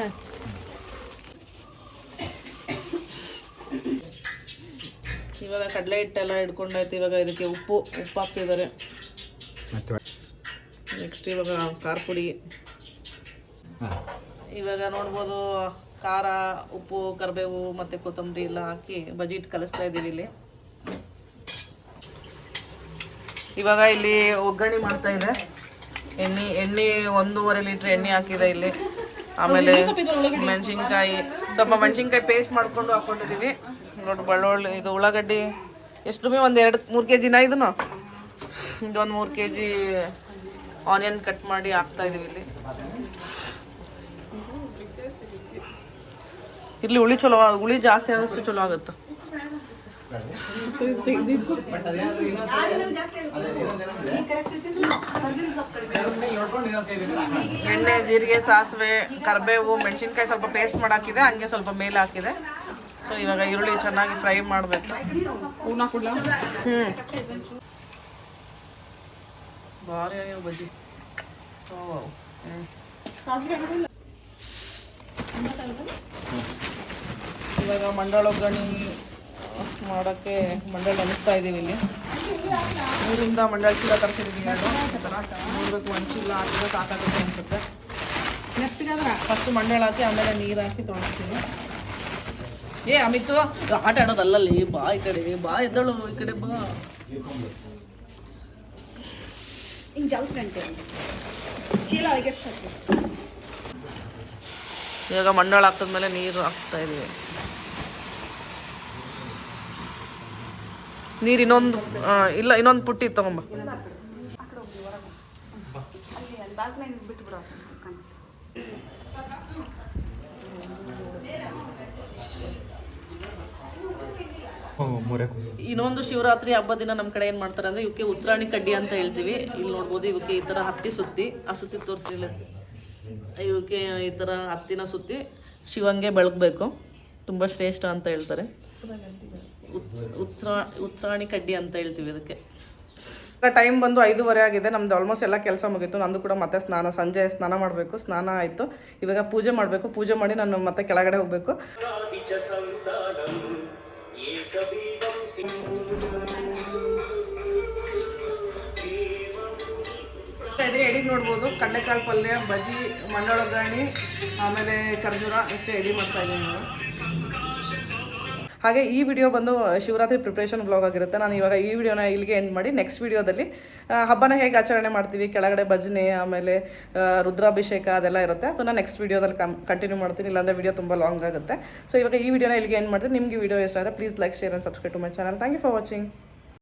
ಇವಾಗ ಕಡಲೆ ಹಿಟ್ಟೆಲ್ಲ ಹಿಡ್ಕೊಂಡಾಯ್ತು ಇವಾಗ ಇದಕ್ಕೆ ಉಪ್ಪು ಉಪ್ಪು ಹಾಕ್ತಿದ್ದಾರೆ. ನೆಕ್ಸ್ಟ್ ಇವಾಗ ಖಾರ ಪುಡಿ. ಇವಾಗ ನೋಡ್ಬೋದು ಖಾರ ಉಪ್ಪು ಕರಿಬೇವು ಮತ್ತು ಕೊತ್ತಂಬರಿ ಎಲ್ಲ ಹಾಕಿ ಬಜೆಟ್ ಕಲಿಸ್ತಾ ಇದ್ದೀವಿ ಇಲ್ಲಿ. ಇವಾಗ ಇಲ್ಲಿ ಒಗ್ಗರಣೆ ಮಾಡ್ತಾ ಇದೆ. ಎಣ್ಣೆ ಎಣ್ಣೆ ಒಂದೂವರೆ ಲೀಟ್ರ್ ಎಣ್ಣೆ ಹಾಕಿದೆ ಇಲ್ಲಿ. ಆಮೇಲೆ ಮೆಣಸಿನ್ಕಾಯಿ ಸ್ವಲ್ಪ ಮೆಣಸಿನ್ಕಾಯಿ ಪೇಸ್ಟ್ ಮಾಡ್ಕೊಂಡು ಹಾಕೊಂಡಿದೀವಿ. ನೋಡಿ ಬೆಳ್ಳುಳ್ಳಿ ಇದು ಉಳ್ಳಾಗಡ್ಡಿ ಎಷ್ಟು ಭೀ ಒಂದು ಎರಡು ಮೂರು ಕೆ ಜಿನ ಇದನ್ನು? ಇದೊಂದು ಮೂರು ಕೆ ಜಿ ಆನಿಯನ್ ಕಟ್ ಮಾಡಿ ಹಾಕ್ತಾ ಇದೀವಿ ಇಲ್ಲಿ. ಇಲ್ಲಿ ಹುಳಿ ಚಲೋ ಹುಳಿ ಜಾಸ್ತಿ ಆದಷ್ಟು ಚಲೋ ಆಗುತ್ತೆ. ಎಣ್ಣೆ ಜೀರಿಗೆ ಸಾಸಿವೆ ಕರಿಬೇವು ಮೆಣಸಿನ್ಕಾಯಿ ಸ್ವಲ್ಪ ಪೇಸ್ಟ್ ಮಾಡಾಕಿದೆ ಹಂಗೆ ಸ್ವಲ್ಪ ಮೇಲೆ ಹಾಕಿದೆ. ಸೊ ಇವಾಗ ಈರುಳ್ಳಿ ಚೆನ್ನಾಗಿ ಫ್ರೈ ಮಾಡಬೇಕು. ಹ್ಞೂ ಭಾರಿ ಆಗಿರೋ ಬಜ್ಜಿ. ಓ ಇವಾಗ ಮಂಡಾಳೊಗ್ಗಣಿ ಒಗ್ಗರಣೆ ಮಾಡೋಕ್ಕೆ ಮಂಡಳ ನೆನೆಸ್ತಾ ಇದ್ದೀವಿ ಇಲ್ಲಿ. ಊರಿಂದ ಮಂಡಳ ಚೀಲ ತರಿಸಿದ್ದೀವಿ ಎರಡು. ನೋಡಬೇಕು ಒಂದು ಚೀಲ ಹಾಕಿದ್ರೆ ಸಾಕಾಗುತ್ತೆ ಅನ್ಸುತ್ತೆ. ಫಸ್ಟ್ ಮಂಡಳ ಹಾಕಿ ಆಮೇಲೆ ನೀರು ಹಾಕಿ ತೊಳಿಸ್ತೀನಿ. ಏ ಅಮಿತು ಆಟ ಆಡೋದಲ್ಲಲ್ಲಿ ಬಾ ಈ ಕಡೆ ಬಾ ಎದ್ದಳು ಈ ಕಡೆ ಬಾ. ಹಿಂಗೆ ಜಲ್ ಚೀಲ ಇವಾಗ ಮಂಡಳ ಹಾಕಿದ್ಮೇಲೆ ನೀರು ಹಾಕ್ತಾ ಇದೀವಿ. ನೀರು ಇನ್ನೊಂದು ಇಲ್ಲ, ಇನ್ನೊಂದು ಪುಟ್ಟಿ ತಗೊಂಬ. ಇನ್ನೊಂದು ಶಿವರಾತ್ರಿ ಹಬ್ಬ ದಿನ ನಮ್ಮ ಕಡೆ ಏನು ಮಾಡ್ತಾರೆ ಅಂದ್ರೆ ಇವಕ್ಕೆ ಉತ್ತರಾಣಿ ಕಡ್ಡಿ ಅಂತ ಹೇಳ್ತೀವಿ. ಇಲ್ಲಿ ನೋಡ್ಬೋದು ಇವಕ್ಕೆ ಈ ಥರ ಹತ್ತಿ ಸುತ್ತಿ, ಆ ಸುತ್ತಿ ತೋರಿಸಿಲ್ಲ ಇವಕ್ಕೆ ಈ ಥರ ಹತ್ತಿನ ಸುತ್ತಿ ಶಿವಂಗೆ ಬೆಳಗ್ಬೇಕು. ತುಂಬ ಶ್ರೇಷ್ಠ ಅಂತ ಹೇಳ್ತಾರೆ. ಉತ್ರಾ ಉತ್ರಾಣಿ ಕಡ್ಡಿ ಅಂತ ಹೇಳ್ತೀವಿ ಅದಕ್ಕೆ. ಟೈಮ್ ಬಂದು ಐದೂವರೆ ಆಗಿದೆ ನಮ್ದು ಆಲ್ಮೋಸ್ಟ್ ಎಲ್ಲ ಕೆಲಸ ಮುಗೀತು. ನಂದು ಕೂಡ ಮತ್ತೆ ಸ್ನಾನ ಸಂಜೆ ಸ್ನಾನ ಮಾಡಬೇಕು ಸ್ನಾನ ಆಯಿತು. ಇವಾಗ ಪೂಜೆ ಮಾಡಬೇಕು ಪೂಜೆ ಮಾಡಿ ನಾನು ಮತ್ತೆ ಕೆಳಗಡೆ ಹೋಗಬೇಕು. ಎಡಿಗೆ ಎಡಿ ನೋಡ್ಬೋದು. ಕಡಲೆಕಾಳು ಪಲ್ಯ ಬಜ್ಜಿ ಮಂಡಳೊಗ್ಗರಣೆ ಆಮೇಲೆ ಖರ್ಜೂರ ಇಷ್ಟೇ ಎಡಿ ಮಾಡ್ತಾ ಇದ್ದೀನಿ ನಾನು ಹಾಗೆ ಈ ವಿಡಿಯೋ ಬಂದು ಶಿವರಾತ್ರಿ ಪ್ರಿಪ್ರೇಷನ್ ಬ್ಲಾಗ್ ಆಗಿರುತ್ತೆ. ನಾನು ಇವಾಗ ಈ ವಿಡಿಯೋನ ಇಲ್ಲಿಗೆ ಎಂಡ್ ಮಾಡಿ ನೆಕ್ಸ್ಟ್ ವಿಡಿಯೋದಲ್ಲಿ ಹಬ್ಬನ ಹೇಗೆ ಆಚರಣೆ ಮಾಡ್ತೀವಿ, ಕೆಳಗಡೆ ಭಜನೆ, ಆಮೇಲೆ ರುದ್ರಾಭಿಷೇಕ ಅದೆಲ್ಲ ಇರುತ್ತೆ. ಅದನ್ನು ನೆಕ್ಸ್ಟ್ ವಿಡಿಯೋದಲ್ಲಿ ಕಂಟಿನ್ಯೂ ಮಾಡ್ತೀನಿ. ಇಲ್ಲಾಂದರೆ ವಿಡಿಯೋ ತುಂಬ ಲಾಂಗ್ ಆಗುತ್ತೆ. ಸೊ ಇವಾಗ ಈ ವಿಡಿಯೋನ ಇಲ್ಲಿಗೆ ಎಂಡ್ ಮಾಡ್ತೀನಿ. ನಿಮಗೆ ವಿಡಿಯೋ ಇಷ್ಟ ಆದರೆ please like share and subscribe to my channel thank you for watching